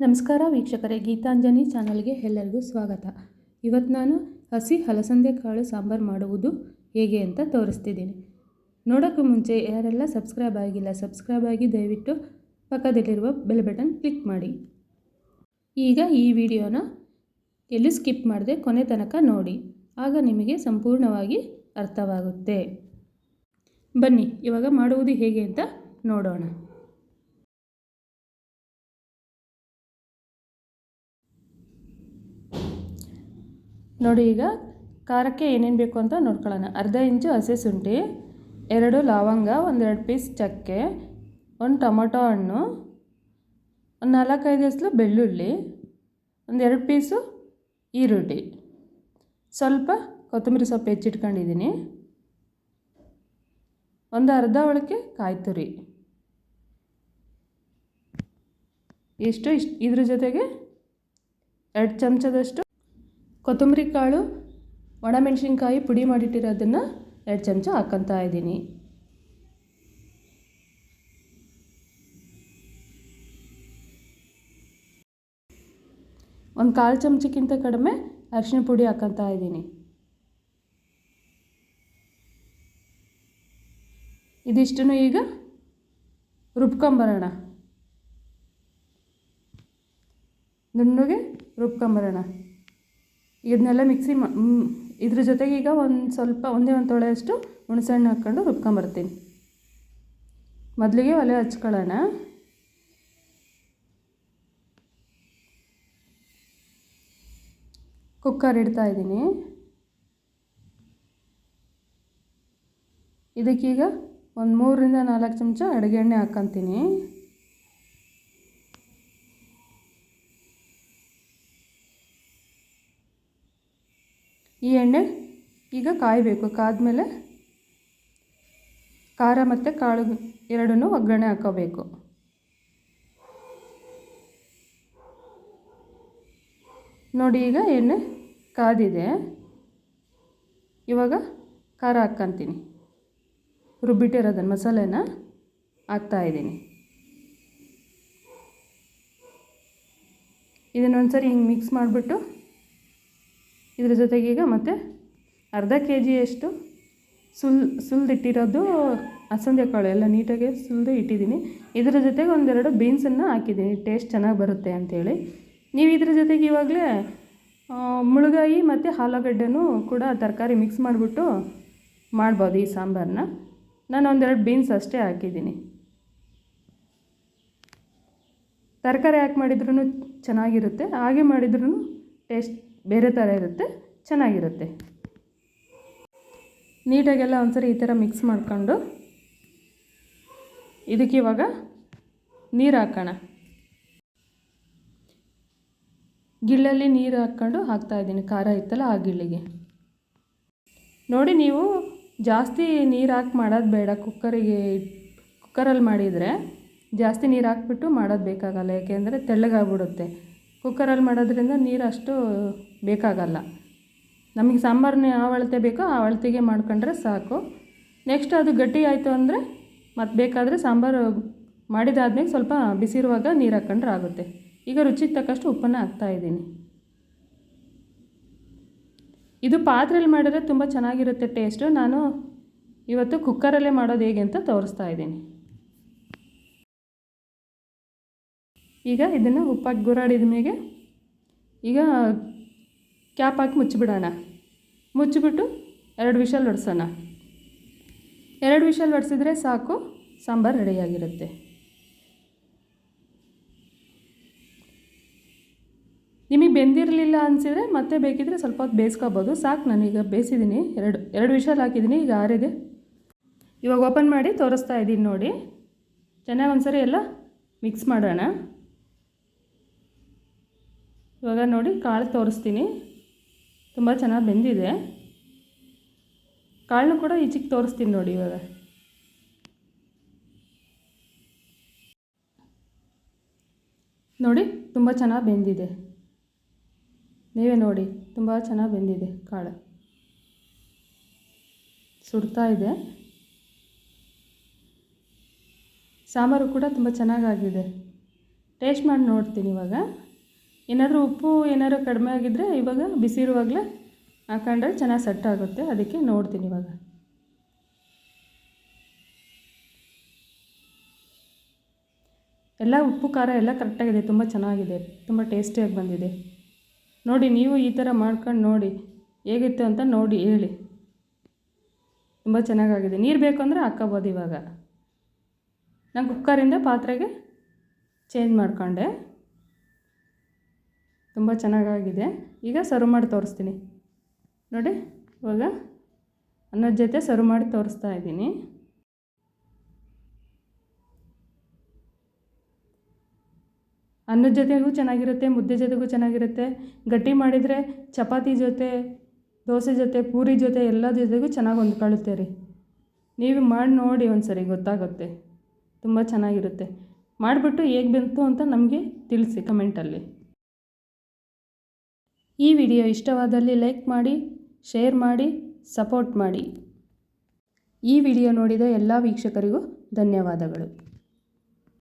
ನಮಸ್ಕಾರ ವೀಕ್ಷಕರೇ ಗೀತಾಂಜನಿ ಚಾನಲ್ಗೆ ಎಲ್ಲರಿಗೂ ಸ್ವಾಗತ. ಇವತ್ತು ನಾನು ಹಸಿ ಹಲಸಂದೆ ಕಾಳು ಸಾಂಬಾರು ಮಾಡುವುದು ಹೇಗೆ ಅಂತ ತೋರಿಸ್ತಿದ್ದೀನಿ. ನೋಡೋಕ್ಕೂ ಮುಂಚೆ ಯಾರೆಲ್ಲ ಸಬ್ಸ್ಕ್ರೈಬ್ ಆಗಿಲ್ಲ, ಸಬ್ಸ್ಕ್ರೈಬ್ ಆಗಿ ದಯವಿಟ್ಟು ಪಕ್ಕದಲ್ಲಿರುವ ಬೆಲ್ ಬಟನ್ ಕ್ಲಿಕ್ ಮಾಡಿ. ಈಗ ಈ ವಿಡಿಯೋನ ಎಲ್ಲೂ ಸ್ಕಿಪ್ ಮಾಡದೆ ಕೊನೆ ತನಕ ನೋಡಿ, ಆಗ ನಿಮಗೆ ಸಂಪೂರ್ಣವಾಗಿ ಅರ್ಥವಾಗುತ್ತೆ. ಬನ್ನಿ, ಇವಾಗ ಮಾಡುವುದು ಹೇಗೆ ಅಂತ ನೋಡೋಣ. ನೋಡಿ ಈಗ ಖಾರಕ್ಕೆ ಏನೇನು ಬೇಕು ಅಂತ ನೋಡ್ಕೊಳ್ಳೋಣ. ಅರ್ಧ ಇಂಚು ಹಸಿ ಶುಂಠಿ, ಎರಡು ಲವಂಗ, ಒಂದೆರಡು ಪೀಸ್ ಚಕ್ಕೆ, ಒಂದು ಟೊಮೊಟೊ ಹಣ್ಣು, ಒಂದು ನಾಲ್ಕೈದು ಹೆಸಲು ಬೆಳ್ಳುಳ್ಳಿ ಒಂದೆರಡು ಪೀಸು ಈರುಳ್ಳಿ. ಸ್ವಲ್ಪ ಕೊತ್ತಂಬರಿ ಸೊಪ್ಪು ಹೆಚ್ಚಿಟ್ಕೊಂಡಿದ್ದೀನಿ. ಒಂದು ಅರ್ಧ ಒಳಕ್ಕೆ ಕಾಯಿ ತುರಿ. ಇಷ್ಟು ಇಷ್ಟು ಇದ್ರ ಜೊತೆಗೆ ಎರಡು ಚಮಚದಷ್ಟು ಕೊತ್ತಂಬರಿ ಕಾಳು, ಒಣಮೆಣಸಿನ್ಕಾಯಿ ಪುಡಿ ಮಾಡಿಟ್ಟಿರೋದನ್ನು ಎರಡು ಚಮಚ ಹಾಕ್ಕೊತಾ ಇದ್ದೀನಿ. ಒಂದು ಕಾಲು ಚಮಚಕ್ಕಿಂತ ಕಡಿಮೆ ಅರಿಶಿನ ಪುಡಿ ಹಾಕ್ಕೊತಾ ಇದ್ದೀನಿ. ಇದಿಷ್ಟನ್ನು ಈಗ ರುಬ್ಕೊಂಬರೋಣ. ನುಣ್ಣಗೆ ರುಬ್ಕೊಂಬರೋಣ. ಇದನ್ನೆಲ್ಲ ಮಿಕ್ಸಿ ಇದ್ರ ಜೊತೆಗೆ ಈಗ ಒಂದು ಸ್ವಲ್ಪ, ಒಂದೇ ಒಂದು ತೊಳೆಯಷ್ಟು ಹುಣಸೆಹಣ್ಣು ಹಾಕ್ಕೊಂಡು ರುಬ್ಕೊಂಬರ್ತೀನಿ ಮೊದಲಿಗೆ ಒಲೆ ಹಚ್ಕೊಳ್ಳೋಣ. ಕುಕ್ಕರ್ ಇಡ್ತಾ ಇದ್ದೀನಿ. ಇದಕ್ಕೀಗ ಒಂದು ಮೂರರಿಂದ ನಾಲ್ಕು ಚಮಚ ಅಡುಗೆ ಎಣ್ಣೆ ಹಾಕ್ಕೊತೀನಿ. ಈ ಎಣ್ಣೆ ಈಗ ಕಾಯಬೇಕು. ಕಾದ್ಮೇಲೆ ಖಾರ ಮತ್ತು ಕಾಳು ಎರಡನ್ನೂ ಒಗ್ಗರಣೆ ಹಾಕೋಬೇಕು. ನೋಡಿ, ಈಗ ಎಣ್ಣೆ ಕಾದಿದೆ. ಇವಾಗ ಖಾರ ಹಾಕ್ಕೊಂತೀನಿ. ರುಬ್ಬಿಟ್ಟಿರೋದನ್ನು, ಮಸಾಲೆನ ಹಾಕ್ತಾಯಿದ್ದೀನಿ ಇದನ್ನೊಂದ್ಸರಿ ಹಿಂಗೆ ಮಿಕ್ಸ್ ಮಾಡಿಬಿಟ್ಟು ಇದ್ರ ಜೊತೆಗೆ ಈಗ ಮತ್ತೆ ಅರ್ಧ ಕೆ ಜಿಯಷ್ಟು ಸುಲ್, ಸುಲ್ದಿಟ್ಟಿರೋದು ಕಾಳು, ಎಲ್ಲ ನೀಟಾಗಿ ಸುಲ್ದು ಇಟ್ಟಿದ್ದೀನಿ. ಇದರ ಜೊತೆಗೆ ಒಂದೆರಡು ಬೀನ್ಸನ್ನು ಹಾಕಿದ್ದೀನಿ, ಟೇಸ್ಟ್ ಚೆನ್ನಾಗಿ ಬರುತ್ತೆ ಅಂಥೇಳಿ ನೀವು ಇದ್ರ ಜೊತೆಗೆ ಇವಾಗಲೇ ಮುಳುಗಾಯಿ ಮತ್ತು ಆಲೂಗಡ್ಡೆನೂ ಕೂಡ ತರಕಾರಿ ಮಿಕ್ಸ್ ಮಾಡಿಬಿಟ್ಟು ಮಾಡ್ಬೋದು ಈ ಸಾಂಬಾರನ್ನ. ನಾನು ಒಂದೆರಡು ಬೀನ್ಸ್ ಅಷ್ಟೇ ಹಾಕಿದ್ದೀನಿ. ತರಕಾರಿ ಹಾಕಿ ಮಾಡಿದ್ರೂ ಚೆನ್ನಾಗಿರುತ್ತೆ, ಹಾಗೆ ಮಾಡಿದ್ರೂ ಟೇಸ್ಟ್ ಬೇರೆ ಥರ ಇರುತ್ತೆ, ಚೆನ್ನಾಗಿರುತ್ತೆ. ನೀಟಾಗೆಲ್ಲ ಒಂದ್ಸರಿ ಈ ಥರ ಮಿಕ್ಸ್ ಮಾಡಿಕೊಂಡು ಇದಕ್ಕೆ ಇವಾಗ ನೀರು ಹಾಕೋಣ. ಗಿಳ್ಳಲ್ಲಿ ನೀರು ಹಾಕ್ಕೊಂಡು ಹಾಕ್ತಾಯಿದ್ದೀನಿ ಖಾರ ಇತ್ತಲ್ಲ ಆ ಗಿಳ್ಳಿಗೆ. ನೋಡಿ ನೀವು ಜಾಸ್ತಿ ನೀರು ಹಾಕಿ ಮಾಡೋದು ಬೇಡ, ಕುಕ್ಕರಿಗೆ ಕುಕ್ಕರಲ್ಲಿ ಮಾಡಿದರೆ ಜಾಸ್ತಿ ನೀರು ಹಾಕ್ಬಿಟ್ಟು ಮಾಡೋದು ಬೇಕಾಗಲ್ಲ, ಯಾಕೆಂದರೆ ತೆಳ್ಳಗಾಗ್ಬಿಡುತ್ತೆ. ಕುಕ್ಕರಲ್ಲಿ ಮಾಡೋದ್ರಿಂದ ನೀರು ಅಷ್ಟು ಬೇಕಾಗಲ್ಲ. ನಮಗೆ ಸಾಂಬಾರನ್ನ ಯಾವ ಅಳತೆ ಬೇಕೋ ಆ ಅಳತೆಗೆ ಮಾಡ್ಕೊಂಡ್ರೆ ಸಾಕು. ನೆಕ್ಸ್ಟ್ ಅದು ಗಟ್ಟಿ ಆಯಿತು ಅಂದರೆ ಮತ್ತು ಬೇಕಾದರೆ ಸಾಂಬಾರು ಮಾಡಿದಾದ್ಮೇಲೆ ಸ್ವಲ್ಪ ಬಿಸಿರುವಾಗ ನೀರು ಹಾಕ್ಕೊಂಡ್ರೆ ಆಗುತ್ತೆ. ಈಗ ರುಚಿಗೆ ತಕ್ಕಷ್ಟು ಉಪ್ಪನ್ನು ಹಾಕ್ತಾಯಿದ್ದೀನಿ ಇದು ಪಾತ್ರೆಯಲ್ಲಿ ಮಾಡಿದ್ರೆ ತುಂಬ ಚೆನ್ನಾಗಿರುತ್ತೆ ಟೇಸ್ಟು ನಾನು ಇವತ್ತು ಕುಕ್ಕರಲ್ಲೇ ಮಾಡೋದು ಹೇಗೆ ಅಂತ ತೋರಿಸ್ತಾ ಇದ್ದೀನಿ. ಈಗ ಇದನ್ನು ಉಪ್ಪಾಕಿ ಗುರಾಡಿದ ಮೇಲೆ ಈಗ ಕ್ಯಾಪ್ ಹಾಕಿ ಮುಚ್ಚಿಬಿಡೋಣ. ಮುಚ್ಚಿಬಿಟ್ಟು ಎರಡು ವಿಷಲ್ ಹೊಡ್ಸೋಣ ಎರಡು ವಿಷಲ್ ಹೊಡ್ಸಿದ್ರೆ ಸಾಕು, ಸಾಂಬಾರು ರೆಡಿಯಾಗಿರುತ್ತೆ. ನಿಮಗೆ ಬೆಂದಿರಲಿಲ್ಲ ಅನಿಸಿದರೆ ಮತ್ತೆ ಬೇಕಿದ್ರೆ ಸ್ವಲ್ಪ ಹೊತ್ತು ಬೇಯಿಸ್ಕೋಬೋದು. ಸಾಕು ನಾನೀಗ ಬೇಯಿಸಿದ್ದೀನಿ ಎರಡು ಎರಡು ವಿಷಲ್ ಹಾಕಿದ್ದೀನಿ ಈಗ ಆರಿದೆ. ಇವಾಗ ಓಪನ್ ಮಾಡಿ ತೋರಿಸ್ತಾ ಇದ್ದೀನಿ ನೋಡಿ. ಚೆನ್ನಾಗಿ ಒಂದ್ಸರಿ ಎಲ್ಲ ಮಿಕ್ಸ್ ಮಾಡೋಣ. ಇವಾಗ ನೋಡಿ ಕಾಳು ತೋರಿಸ್ತೀನಿ. ತುಂಬ ಚೆನ್ನಾಗಿ ಬೆಂದಿದೆ. ಕಾಳನ್ನು ಕೂಡ ಈಚೆಗೆ ತೋರಿಸ್ತೀನಿ ನೋಡಿ ಇವಾಗ. ನೋಡಿ ತುಂಬ ಚೆನ್ನಾಗಿ ಬೆಂದಿದೆ. ನೀವೇ ನೋಡಿ ತುಂಬ ಚೆನ್ನಾಗಿ ಬೆಂದಿದೆ ಕಾಳು. ಸುಡ್ತಾ ಇದೆ. ಸಾಂಬಾರು ಕೂಡ ತುಂಬ ಚೆನ್ನಾಗಾಗಿದೆ. ಟೇಸ್ಟ್ ಮಾಡಿ ನೋಡ್ತೀನಿ ಇವಾಗ. ಏನಾದರೂ ಉಪ್ಪು ಏನಾದ್ರು ಕಡಿಮೆ ಆಗಿದ್ದರೆ ಇವಾಗ ಬಿಸಿ ಇರುವಾಗಲೇ ಹಾಕೊಂಡ್ರೆ ಚೆನ್ನಾಗಿ ಸೆಟ್ ಆಗುತ್ತೆ ಅದಕ್ಕೆ ನೋಡ್ತೀನಿ ಇವಾಗ. ಎಲ್ಲ ಉಪ್ಪು, ಖಾರ ಎಲ್ಲ ಕರೆಕ್ಟಾಗಿದೆ ತುಂಬ ಚೆನ್ನಾಗಿದೆ. ತುಂಬ ಟೇಸ್ಟಿಯಾಗಿ ಬಂದಿದೆ. ನೋಡಿ, ನೀವು ಈ ಥರ ಮಾಡ್ಕೊಂಡು ನೋಡಿ. ಹೇಗಿತ್ತು ಅಂತ ನೋಡಿ ಹೇಳಿ. ತುಂಬ ಚೆನ್ನಾಗಾಗಿದೆ. ನೀರು ಬೇಕು ಅಂದರೆ ಹಾಕ್ಕೋಬೋದು ಇವಾಗ. ನಾನು ಕುಕ್ಕರಿಂದ ಪಾತ್ರೆಗೆ ಚೇಂಜ್ ಮಾಡಿಕೊಂಡೆ. ತುಂಬ ಚೆನ್ನಾಗಾಗಿದೆ. ಈಗ ಸರ್ವ್ ಮಾಡಿ ತೋರಿಸ್ತೀನಿ. ನೋಡಿ, ಇವಾಗ ಅನ್ನದ ಜೊತೆ ಸರ್ವ್ ಮಾಡಿ ತೋರಿಸ್ತಾ ಇದ್ದೀನಿ. ಅನ್ನದ ಜೊತೆಗೂ ಚೆನ್ನಾಗಿರುತ್ತೆ, ಮುದ್ದೆ ಜೊತೆಗೂ ಚೆನ್ನಾಗಿರುತ್ತೆ. ಗಟ್ಟಿ ಮಾಡಿದರೆ ಚಪಾತಿ ಜೊತೆ, ದೋಸೆ ಜೊತೆ, ಪೂರಿ ಜೊತೆ ಎಲ್ಲ ಜೊತೆಗೂ ಚೆನ್ನಾಗಿ ಹೊಂದ್ಕೊಳ್ಳುತ್ತೆ ರೀ. ನೀವು ಮಾಡಿ ನೋಡಿ ಒಂದು ಸರಿ ಗೊತ್ತಾಗುತ್ತೆ. ತುಂಬ ಚೆನ್ನಾಗಿರುತ್ತೆ. ಮಾಡಿಬಿಟ್ಟು ಹೇಗೆ ಬಂತು ಅಂತ ನಮಗೆ ತಿಳಿಸಿ ಕಮೆಂಟಲ್ಲಿ. ಈ ವಿಡಿಯೋ ಇಷ್ಟವಾದಲ್ಲಿ ಲೈಕ್ ಮಾಡಿ, ಶೇರ್ ಮಾಡಿ, ಸಪೋರ್ಟ್ ಮಾಡಿ. ಈ ವಿಡಿಯೋ ನೋಡಿದ ಎಲ್ಲ ವೀಕ್ಷಕರಿಗೂ ಧನ್ಯವಾದಗಳು.